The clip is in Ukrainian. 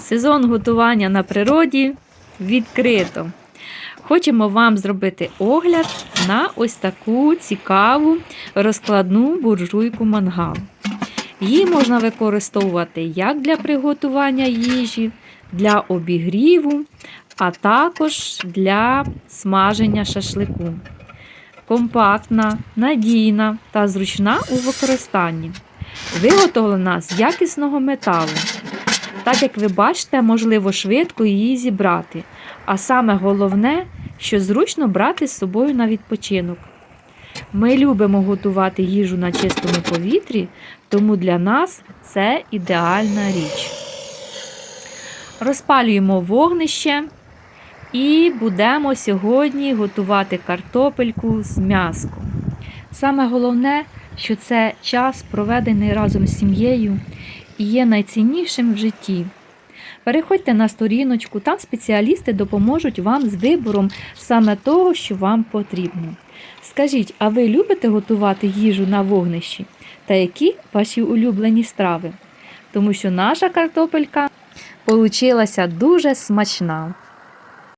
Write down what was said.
Сезон готування на природі відкрито. Хочемо вам зробити огляд на ось таку цікаву розкладну буржуйку мангал. Її можна використовувати як для приготування їжі, для обігріву, а також для смаження шашлику. Компактна, надійна та зручна у використанні. Виготовлена з якісного металу. Так як ви бачите, можливо швидко її зібрати. А саме головне, що зручно брати з собою на відпочинок. Ми любимо готувати їжу на чистому повітрі, тому для нас це ідеальна річ. Розпалюємо вогнище і будемо сьогодні готувати картопельку з м'яском. Саме головне, що це час, проведений разом з сім'єю, є найціннішим в житті. Переходьте на сторіночку, там спеціалісти допоможуть вам з вибором саме того, що вам потрібно. Скажіть, а ви любите готувати їжу на вогнищі? Та які ваші улюблені страви? Тому що наша картопелька получилася дуже смачна.